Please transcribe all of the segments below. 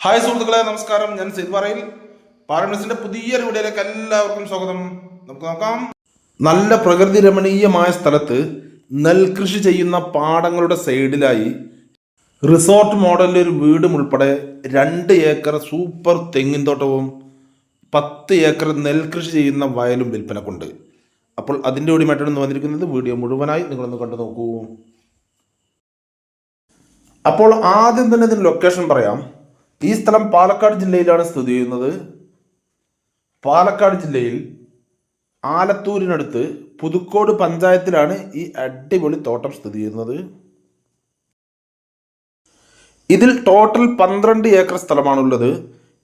Hi സുഹൃത്തുക്കളെ നമസ്കാരം. ഞാൻ സെയ്ത് പറയിൽ. പാരമിസിന്റെ പുതിയൊരു വീഡിയോയിലേക്ക് എല്ലാവർക്കും സ്വാഗതം. നമുക്ക് നോക്കാം. നല്ല പ്രകൃതി രമണീയമായ സ്ഥലത്ത് നെൽകൃഷി ചെയ്യുന്ന പാടങ്ങളുടെ സൈഡിലായി റിസോർട്ട് മോഡലിൽ ഒരു വീടും ഉൾപ്പെടെ രണ്ട് ഏക്കർ സൂപ്പർ തെങ്ങിൻ തോട്ടവും പത്ത് ഏക്കർ നെൽകൃഷി ചെയ്യുന്ന വയലും വിൽപ്പനക്കുണ്ട് അപ്പോൾ അതിന്റെ കൂടി മറ്റൊന്ന് വന്നിരിക്കുന്നത് വീഡിയോ മുഴുവനായി നിങ്ങളൊന്ന് കണ്ടു നോക്കൂ. അപ്പോൾ ആദ്യം തന്നെ ഇതിന് ലൊക്കേഷൻ പറയാം. ഈ സ്ഥലം പാലക്കാട് ജില്ലയിലാണ് സ്ഥിതി ചെയ്യുന്നത്. പാലക്കാട് ജില്ലയിൽ ആലത്തൂരിനടുത്ത് പുതുക്കോട് പഞ്ചായത്തിലാണ് ഈ അടിപൊളി തോട്ടം സ്ഥിതി ചെയ്യുന്നത്. ഇതിൽ ടോട്ടൽ പന്ത്രണ്ട് ഏക്കർ സ്ഥലമാണുള്ളത്.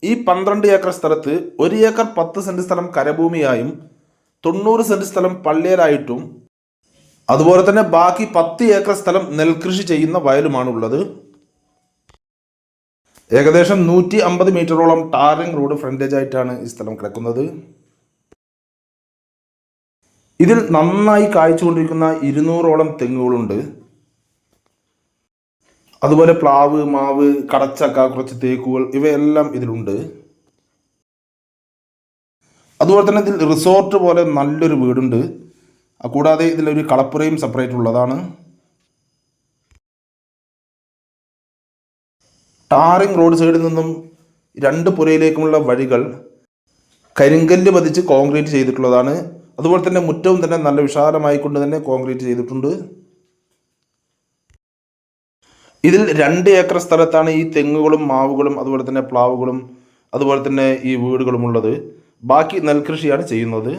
ഈ പന്ത്രണ്ട് ഏക്കർ സ്ഥലത്ത് ഒരു ഏക്കർ പത്ത് സെന്റ് സ്ഥലം കരഭൂമിയായും തൊണ്ണൂറ് സെന്റ് സ്ഥലം പള്ളിയലായിട്ടും അതുപോലെ തന്നെ ബാക്കി പത്ത് ഏക്കർ സ്ഥലം നെൽകൃഷി ചെയ്യുന്ന വയലുമാണുള്ളത്. ഏകദേശം നൂറ്റി അമ്പത് മീറ്ററോളം ടാറിംഗ് റോഡ് ഫ്രണ്ടേജ് ആയിട്ടാണ് ഈ സ്ഥലം കിടക്കുന്നത്. ഇതിൽ നന്നായി കായ്ച്ചുകൊണ്ടിരിക്കുന്ന ഇരുന്നൂറോളം തെങ്ങുകളുണ്ട്. അതുപോലെ പ്ലാവ് മാവ് കടച്ചക്ക കുറച്ച് തേക്കുകൾ ഇവയെല്ലാം ഇതിലുണ്ട്. അതുപോലെ തന്നെ ഇതിൽ റിസോർട്ട് പോലെ നല്ലൊരു വീടുണ്ട്. കൂടാതെ ഇതിലൊരു കളപ്പുരയും സെപ്പറേറ്റ് ഉള്ളതാണ്. ടാറിംഗ് റോഡ് സൈഡിൽ നിന്നും രണ്ട് പുരയിലേക്കുമുള്ള വഴികൾ കരിങ്കല്ല് പതിച്ച് കോൺക്രീറ്റ് ചെയ്തിട്ടുള്ളതാണ്. അതുപോലെ തന്നെ മുറ്റവും തന്നെ നല്ല വിശാലമായി കൊണ്ട് തന്നെ കോൺക്രീറ്റ് ചെയ്തിട്ടുണ്ട്. ഇതിൽ രണ്ട് ഏക്കർ സ്ഥലത്താണ് ഈ തെങ്ങുകളും മാവുകളും അതുപോലെ തന്നെ പ്ലാവുകളും അതുപോലെ തന്നെ ഈ വീടുകളും ഉള്ളത്. ബാക്കി നെൽകൃഷിയാണ് ചെയ്യുന്നത്.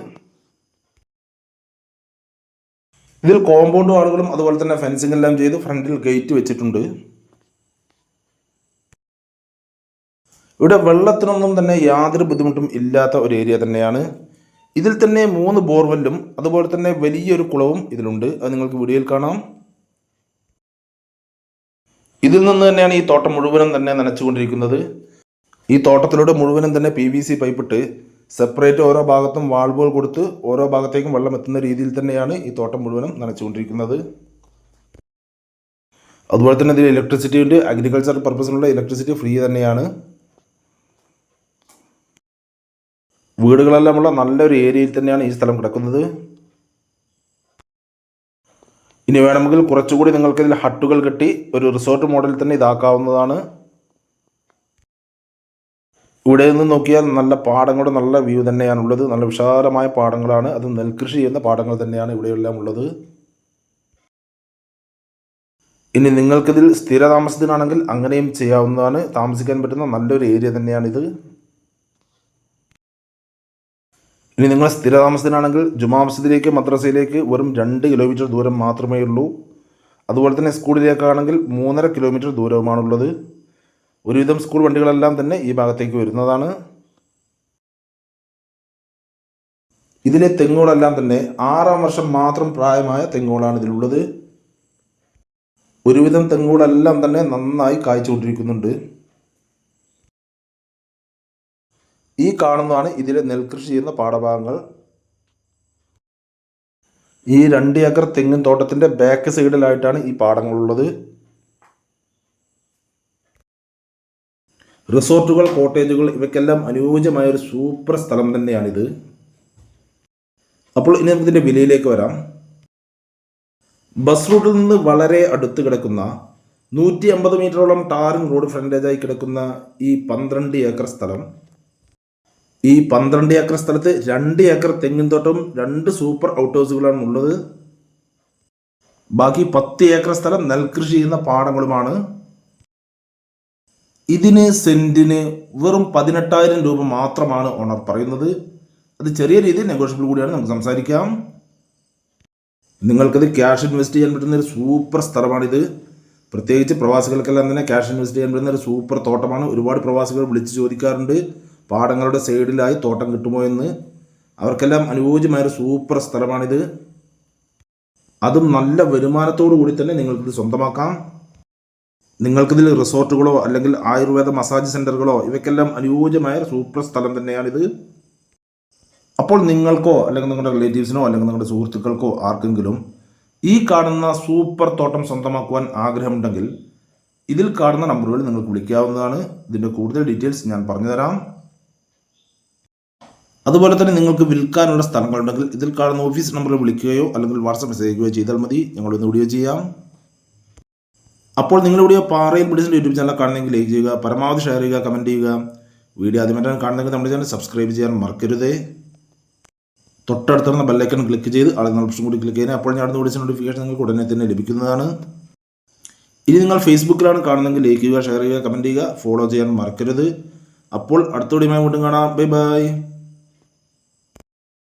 ഇതിൽ കോമ്പൗണ്ട് വാളുകളും അതുപോലെ തന്നെ ഫെൻസിംഗ് എല്ലാം ചെയ്ത് ഫ്രണ്ടിൽ ഗേറ്റ് വെച്ചിട്ടുണ്ട്. ഇവിടെ വെള്ളത്തിനൊന്നും തന്നെ യാതൊരു ബുദ്ധിമുട്ടും ഇല്ലാത്ത ഒരു ഏരിയ തന്നെയാണ്. ഇതിൽ തന്നെ മൂന്ന് ബോർവെല്ലും അതുപോലെ തന്നെ വലിയൊരു കുളവും ഇതിലുണ്ട്. അത് നിങ്ങൾക്ക് വീഡിയോയിൽ കാണാം. ഇതിൽ നിന്ന് തന്നെയാണ് ഈ തോട്ടം മുഴുവനും തന്നെ നനച്ചുകൊണ്ടിരിക്കുന്നത്. ഈ തോട്ടത്തിലൂടെ മുഴുവനും തന്നെ പി വി സി പൈപ്പിട്ട് സെപ്പറേറ്റ് ഓരോ ഭാഗത്തും വാൾവുകൾ കൊടുത്ത് ഓരോ ഭാഗത്തേക്കും വെള്ളം എത്തുന്ന രീതിയിൽ തന്നെയാണ് ഈ തോട്ടം മുഴുവനും നനച്ചുകൊണ്ടിരിക്കുന്നത്. അതുപോലെ തന്നെ ഇതിൽ ഇലക്ട്രിസിറ്റി ഉണ്ട്. അഗ്രികൾച്ചർ പർപ്പസിനുള്ള ഇലക്ട്രിസിറ്റി ഫ്രീ തന്നെയാണ്. വീടുകളെല്ലാമുള്ള നല്ലൊരു ഏരിയയിൽ തന്നെയാണ് ഈ സ്ഥലം കിടക്കുന്നത്. ഇനി വേണമെങ്കിൽ കുറച്ചുകൂടി നിങ്ങൾക്കിതിൽ ഹട്ടുകൾ കെട്ടി ഒരു റിസോർട്ട് മോഡലിൽ തന്നെ ഇതാക്കാവുന്നതാണ്. ഇവിടെ നിന്ന് നോക്കിയാൽ നല്ല പാടങ്ങളുടെ നല്ല വ്യൂ തന്നെയാണ് തന്നെയാണുള്ളത് നല്ല വിശാലമായ പാടങ്ങളാണ്. അത് നെൽകൃഷി ചെയ്യുന്ന പാടങ്ങൾ തന്നെയാണ് ഇവിടെയെല്ലാം ഉള്ളത്. ഇനി നിങ്ങൾക്കിതിൽ സ്ഥിര താമസത്തിനാണെങ്കിൽ അങ്ങനെയും ചെയ്യാവുന്നതാണ്. താമസിക്കാൻ പറ്റുന്ന നല്ലൊരു ഏരിയ തന്നെയാണിത്. ഇനി നിങ്ങൾ സ്ഥിരതാമസത്തിനാണെങ്കിൽ ജുമാ മസ്ജിദിലേക്ക് മദ്രസയിലേക്ക് വെറും രണ്ട് കിലോമീറ്റർ ദൂരം മാത്രമേ ഉള്ളൂ. അതുപോലെ തന്നെ സ്കൂളിലേക്കാണെങ്കിൽ മൂന്നര കിലോമീറ്റർ ദൂരവുമാണുള്ളത്. ഒരുവിധം സ്കൂൾ വണ്ടികളെല്ലാം തന്നെ ഈ ഭാഗത്തേക്ക് വരുന്നതാണ്. ഇതിലെ തെങ്ങുകളെല്ലാം തന്നെ ആറാം വർഷം മാത്രം പ്രായമായ തെങ്ങുകളാണ് ഇതിലുള്ളത്. ഒരുവിധം തെങ്ങുകളെല്ലാം തന്നെ നന്നായി കായ്ച്ചുകൊണ്ടിരിക്കുന്നുണ്ട്. ഈ കാണുന്നതാണ് ഇതിലെ നെൽകൃഷി ചെയ്യുന്ന പാഠഭാഗങ്ങൾ. ഈ രണ്ട് ഏക്കർ തെങ്ങിൻ തോട്ടത്തിന്റെ ബാക്ക് സൈഡിലായിട്ടാണ് ഈ പാടങ്ങളുള്ളത് റിസോർട്ടുകൾ കോട്ടേജുകൾ ഇവയ്ക്കെല്ലാം അനുയോജ്യമായ ഒരു സൂപ്പർ സ്ഥലം തന്നെയാണിത്. അപ്പോൾ ഇനി നമുക്കിതിന്റെ വിലയിലേക്ക് വരാം. ബസ് റൂട്ടിൽ നിന്ന് വളരെ അടുത്ത് കിടക്കുന്ന നൂറ്റി അമ്പത് മീറ്ററോളം ടാറിംഗ് റോഡ് ഫ്രണ്ടേജായി കിടക്കുന്ന ഈ പന്ത്രണ്ട് ഏക്കർ സ്ഥലം ഈ പന്ത്രണ്ട് ഏക്കർ സ്ഥലത്ത് രണ്ട് ഏക്കർ തെങ്ങിൻ തോട്ടവും രണ്ട് സൂപ്പർ ഔട്ട് ഹൗസുകളാണ് ഉള്ളത്. ബാക്കി പത്ത് ഏക്കർ സ്ഥലം നെൽകൃഷി ചെയ്യുന്ന പാടങ്ങളുമാണ്. ഇതിന് സെന്റിന് വെറും പതിനെട്ടായിരം രൂപ മാത്രമാണ് ഓണർ പറയുന്നത്. അത് ചെറിയ രീതിയിൽ നെഗോഷ്യബിൾ കൂടിയാണ്. നമുക്ക് സംസാരിക്കാം. നിങ്ങൾക്കത് ക്യാഷ് ഇൻവെസ്റ്റ് ചെയ്യാൻ പറ്റുന്ന ഒരു സൂപ്പർ സ്ഥലമാണിത്. പ്രത്യേകിച്ച് പ്രവാസികൾക്കെല്ലാം തന്നെ ക്യാഷ് ഇൻവെസ്റ്റ് ചെയ്യാൻ പറ്റുന്ന ഒരു സൂപ്പർ തോട്ടമാണ്. ഒരുപാട് പ്രവാസികൾ വിളിച്ച് ചോദിക്കാറുണ്ട്. പാടങ്ങളുടെ സൈഡിലായി തോട്ടം കിട്ടുമോ എന്ന് അവർക്കെല്ലാം അനുയോജ്യമായൊരു സൂപ്പർ സ്ഥലമാണിത്. അതും നല്ല വരുമാനത്തോടു കൂടി തന്നെ നിങ്ങൾക്കിത് സ്വന്തമാക്കാം. നിങ്ങൾക്കിതിൽ റിസോർട്ടുകളോ അല്ലെങ്കിൽ ആയുർവേദ മസാജ് സെന്ററുകളോ ഇവയ്ക്കെല്ലാം അനുയോജ്യമായ സൂപ്പർ സ്ഥലം തന്നെയാണിത്. അപ്പോൾ നിങ്ങൾക്കോ അല്ലെങ്കിൽ നിങ്ങളുടെ റിലേറ്റീവ്സിനോ അല്ലെങ്കിൽ നിങ്ങളുടെ സുഹൃത്തുക്കൾക്കോ ആർക്കെങ്കിലും ഈ കാണുന്ന സൂപ്പർ തോട്ടം സ്വന്തമാക്കുവാൻ ആഗ്രഹമുണ്ടെങ്കിൽ ഇതിൽ കാണുന്ന നമ്പറുകൾ നിങ്ങൾക്ക് വിളിക്കാവുന്നതാണ്. ഇതിന്റെ കൂടുതൽ ഡീറ്റെയിൽസ് ഞാൻ പറഞ്ഞുതരാം. അതുപോലെ തന്നെ നിങ്ങൾക്ക് വിൽക്കാനുള്ള സ്ഥലങ്ങളുണ്ടെങ്കിൽ ഇതിൽ കാണുന്ന ഓഫീസ് നമ്പറിൽ വിളിക്കുകയോ അല്ലെങ്കിൽ വാട്സപ്പ് മെസ്സേജ് അയക്കുകയോ ചെയ്താൽ മതി. ഞങ്ങളൊന്ന് വീഡിയോ ചെയ്യാം. അപ്പോൾ നിങ്ങൾ വീഡിയോ പാറയിൽ പിടിച്ചിട്ട് യൂട്യൂബ് ചാനൽ കാണുന്നെങ്കിൽ ലൈക്ക് ചെയ്യുക പരമാവധി ഷെയർ ചെയ്യുക കമന്റ് ചെയ്യുക. വീഡിയോ ആദ്യമായിട്ടാണ് കാണുന്നെങ്കിൽ നമ്മുടെ ചാനൽ സബ്സ്ക്രൈബ് ചെയ്യാൻ മറക്കരുതേ. തൊട്ടടുത്തുള്ള ബെല്ലൈക്കൺ ക്ലിക്ക് ചെയ്ത് ആളുകൾ ഓപ്ഷൻ കൂടി ക്ലിക്ക് ചെയ്യുന്നത് അപ്പോൾ ഞാൻ അടുത്ത വിളിച്ച നോട്ടിഫിക്കേഷൻ നിങ്ങൾക്ക് ഉടനെ തന്നെ ലഭിക്കുന്നതാണ്. ഇനി നിങ്ങൾ ഫേസ്ബുക്കിലാണ് കാണുന്നതെങ്കിൽ ലൈക്ക് ചെയ്യുക ഷെയർ ചെയ്യുക കമന്റ് ചെയ്യുക. ഫോളോ ചെയ്യാൻ മറക്കരുത്. അപ്പോൾ അടുത്ത വീഡിയോ വീണ്ടും കാണാം. Bye bye